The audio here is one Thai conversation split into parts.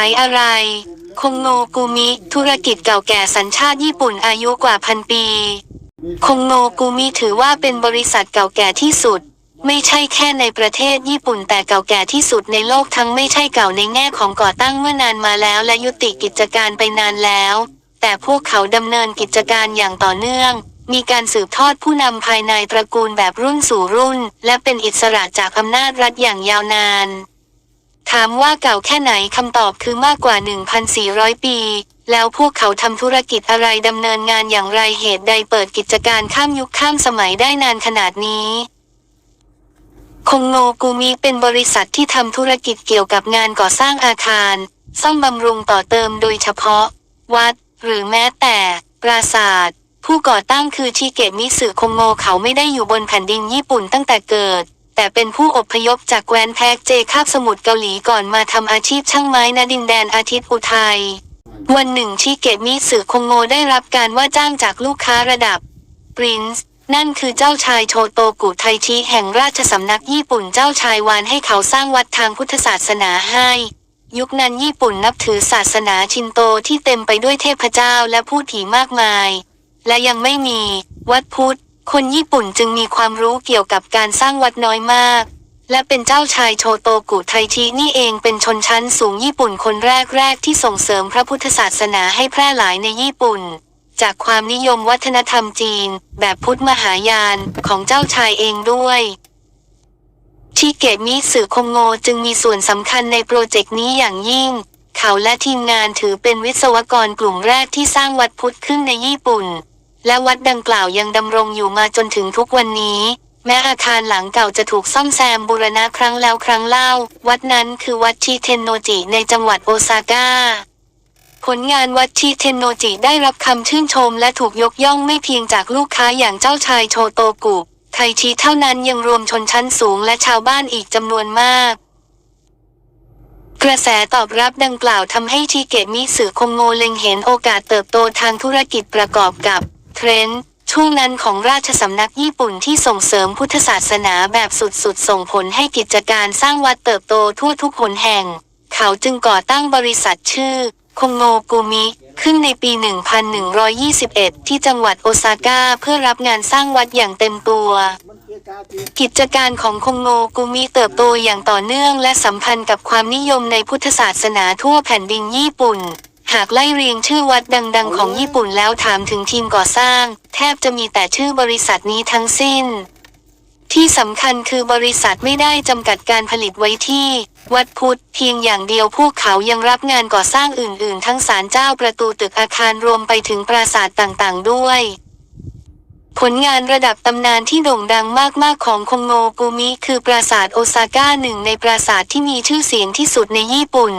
ายอะไร คงโงกูมิ ธุรกิจเก่าแก่สัญชาติญี่ปุ่นอายุกว่าพันปี คงโงกูมิถือว่าเป็นบริษัทเก่าแก่ที่สุด ไม่ใช่แค่ในประเทศญี่ปุ่นแต่เก่าแก่ที่สุดในโลกทั้งไม่ใช่เก่าในแง่ของก่อตั้งเมื่อนานมาแล้วและยุติกิจการไปนานแล้ว แต่พวกเขาดำเนินกิจการอย่างต่อเนื่องมีการสืบทอดผู้นำภายในตระกูลแบบรุ่นสู่รุ่น และเป็นอิสระจากอำนาจรัฐอย่างยาวนาน ถามว่าเก่าแค่ไหนคำตอบคือมากกว่า 1,400 ปี แล้วพวกเขาทำธุรกิจอะไรดำเนินงานอย่างไรเหตุใดเปิดกิจการข้ามยุคข้ามสมัยได้นานขนาดนี้คงโงกูมิเป็นบริษัทที่ทำธุรกิจเกี่ยวกับงานก่อสร้างอาคาร ซ่อมบำรุงต่อเติมโดยเฉพาะ วัด หรือแม้แต่ ปราสาท ผู้ก่อตั้งคือชิเกะมิสึคงโงเขาไม่ได้อยู่บนแผ่นดินญี่ปุ่นตั้งแต่เกิด แต่เป็นผู้อพยพจากแคว้นแพกเจคาบสมุทรเกาหลีก่อนมาทำอาชีพช่างไม้ณดินแดนอาทิตย์อุทัยวันหนึ่งชิเกะมิสึคงโงได้รับการว่าจ้างจากลูกค้าระดับปรินซ์นั่นคือเจ้าชายโชโตกุไทชิแห่งราชสำนักญี่ปุ่นเจ้าชายวานให้เขาสร้างวัดทางพุทธศาสนาให้ ยุคนั้นญี่ปุ่นนับถือศาสนาชินโตที่เต็มไปด้วยเทพเจ้าและผู้ผีมากมาย และยังไม่มี วัดพุทธ คนญี่ปุ่นจึงมีความรู้เกี่ยวกับการสร้างวัดน้อยมาก และเป็นเจ้าชายโชโตกุไทชินี่เองเป็นชนชั้นสูงญี่ปุ่นคนแรกๆที่ส่งเสริมพระพุทธศาสนาให้แพร่หลายในญี่ปุ่น จากความนิยมวัฒนธรรมจีน แบบพุทธมหายานของเจ้าชายเองด้วยที่เกตมิสึคงโงจึงมีส่วนสำคัญในโปรเจกต์นี้อย่างยิ่ง เขาและทีมงานถือเป็นวิศวกรกลุ่มแรกที่สร้างวัดพุทธขึ้นในญี่ปุ่น และวัดดังกล่าวยังดำรงอยู่มาจนถึงทุกวันนี้ แม้อาคารหลังเก่าจะถูกซ่อมแซมบูรณะครั้งแล้วครั้งเล่า วัดนั้นคือวัดชิเทนโนจิในจังหวัดโอซาก้าผลงานวัดชิเทนโนจิได้รับคำชื่นชมและถูกยกย่องไม่เพียงจากลูกค้าอย่างเจ้าชายโชโตกุไทชิเท่านั้นยังรวมชนชั้นสูงและชาวบ้านอีกจำนวนมาก กระแสตอบรับดังกล่าวทำให้ชิเกะมิสึคงโงเล็งเห็นโอกาสเติบโตทางธุรกิจประกอบกับ เทรนด์ช่วงนั้นของราชสำนักญี่ปุ่นที่ส่งเสริมพุทธศาสนาแบบสุดๆ ส่งผลให้กิจการสร้างวัดเติบโตทั่วทุกหนแห่ง เขาจึงก่อตั้งบริษัทชื่อ คงโงกุมิ ขึ้นในปี 1121 ที่จังหวัดโอซาก้าเพื่อรับงานสร้างวัดอย่างเต็มตัว กิจการของคงโงกุมิเติบโตอย่างต่อเนื่องและสัมพันธ์กับความนิยมในพุทธศาสนาทั่วแผ่นดินญี่ปุ่น หากไล่เรียงชื่อวัดดัง ๆ ของญี่ปุ่นแล้วถามถึงทีมก่อสร้าง แทบจะมีแต่ชื่อบริษัทนี้ทั้งสิ้น ที่สำคัญคือบริษัทไม่ได้จำกัดการผลิตไว้ที่ วัดพุทธเพียงอย่างเดียวพวกเขายังรับงานก่อสร้างอื่น ๆ ทั้งศาลเจ้าประตูตึกอาคารรวมไปถึงปราสาทต่างๆ ด้วยผลงานระดับตำนานที่โด่งดังมาก ๆ ของคงโงกุมิ คือปราสาทโอซาก้าหนึ่งในปราสาทที่มีชื่อเสียงที่สุดในญี่ปุ่น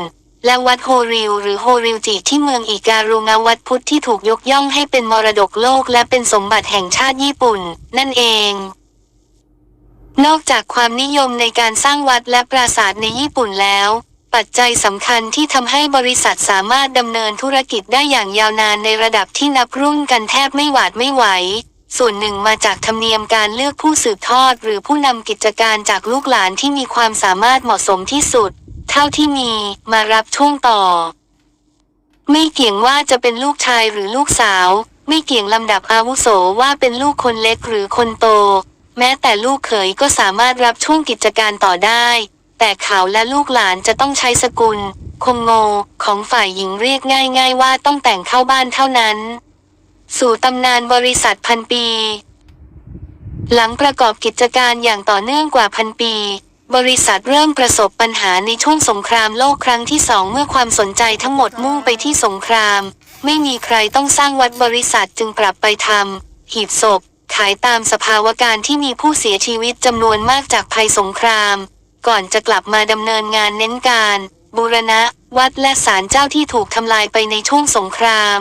และวัดโฮริวหรือโฮริวจิที่เมืองอิการุงาวัดพุทธที่ถูกยกย่องให้เป็นมรดกโลกและเป็นสมบัติแห่งชาติญี่ปุ่น นั่นเอง นอกจากความนิยมในการสร้างวัดและปราสาทในญี่ปุ่นแล้ว ปัจจัยสำคัญที่ทำให้บริษัทสามารถดำเนินธุรกิจได้อย่างยาวนานในระดับที่นับรุ่นกันแทบไม่หวาดไม่ไหวส่วนหนึ่งมาจากธรรมเนียมการเลือกผู้สืบทอด หรือผู้นำกิจการจากลูกหลานที่มีความสามารถเหมาะสมที่สุด เท่าที่มีมารับช่วงต่อ ไม่เกี่ยงว่าจะเป็นลูกชายหรือลูกสาว ไม่เกี่ยงลำดับอาวุโสว่าเป็นลูกคนเล็กหรือคนโต แม้แต่ลูกเขยก็สามารถรับช่วงกิจการต่อได้ แต่เขาและลูกหลานจะต้องใช้สกุล คงโงของฝ่ายหญิงเรียกง่าย ๆ ว่าต้องแต่งเข้าบ้านเท่านั้น สู่ตำนานบริษัทพันปี หลังประกอบกิจการอย่างต่อเนื่องกว่าพันปี บริษัทเริ่มประสบปัญหาในช่วงสงครามโลกครั้งที่สองเมื่อความสนใจทั้งหมดมุ่งไปที่สงคราม ไม่มีใครต้องสร้างวัดบริษัทจึงปรับไปทำหีบศพ ขายตามสภาวะการที่มีผู้เสียชีวิตจำนวนมากจากภัยสงคราม ก่อนจะกลับมาดำเนินงานเน้นการ บูรณะ วัดและศาลเจ้าที่ถูกทำลายไปในช่วงสงคราม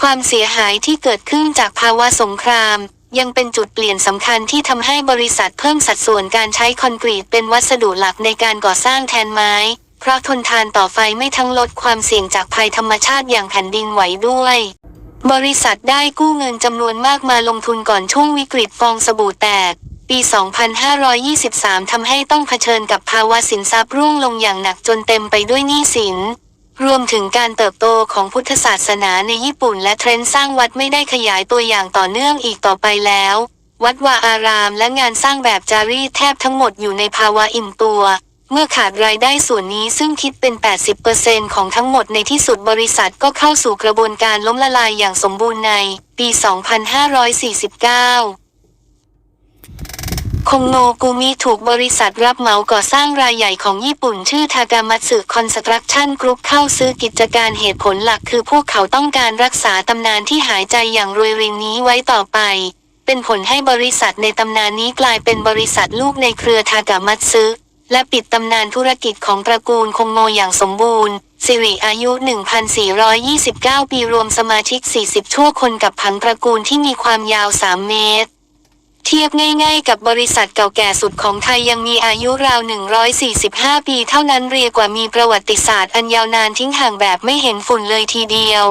ความเสียหายที่เกิดขึ้นจากภาวะสงคราม ยังเป็นจุดเปลี่ยนสำคัญที่ทำให้บริษัทเพิ่มสัดส่วนการใช้คอนกรีตเป็นวัสดุหลักในการก่อสร้างแทนไม้ เพราะทนทานต่อไฟไม่ทั้งลดความเสี่ยงจากภัยธรรมชาติอย่างแผ่นดินไหวด้วย บริษัทได้กู้เงินจำนวนมากมาลงทุนก่อนช่วงวิกฤตฟองสบู่แตก ปี 2523 ทำให้ต้องเผชิญกับภาวะสินทรัพย์ร่วงลงอย่างหนักจนเต็มไปด้วยหนี้สิน รวมถึงการเติบโตของพุทธศาสนาในญี่ปุ่นและเทรนด์สร้างวัดไม่ได้ขยายตัวอย่างต่อเนื่องอีกต่อไปแล้ว วัดวาอารามและงานสร้างแบบจารีตแทบทั้งหมดอยู่ในภาวะอิ่มตัว เมื่อขาดรายได้ส่วนนี้ซึ่งคิดเป็น 80%ของทั้งหมดในที่สุดบริษัทก็เข้าสู่กระบวนการล้มละลายอย่างสมบูรณ์ใน ปี 2549 คงโนกุมิถูกบริษัทรับเหมาก่อสร้างรายใหญ่ของญี่ปุ่นชื่อทากามัตสึคอนสตรักชั่นกรุ๊ปเข้าซื้อกิจการเหตุผลหลักคือพวกเขาต้องการรักษาตำนานที่หายใจอย่างรวยริงนี้ไว้ต่อไป เป็นผลให้บริษัทในตำนานนี้กลายเป็นบริษัทลูกในเครือทากามัตสึและปิดตำนานธุรกิจของตระกูลคงโนอย่างสมบูรณ์สิริอายุ 1,429 ปีรวมสมาชิก 40 ชั่วคนกับผังตระกูลที่มีความยาว 3 เมตร ทียบง่ายๆ กับบริษัทเก่าแก่สุดของไทยยังมีอายุราว 145 ปีเท่านั้นเรียกว่ามีประวัติศาสตร์อันยาวนานทิ้งห่างแบบไม่เห็นฝุ่นเลยทีเดียว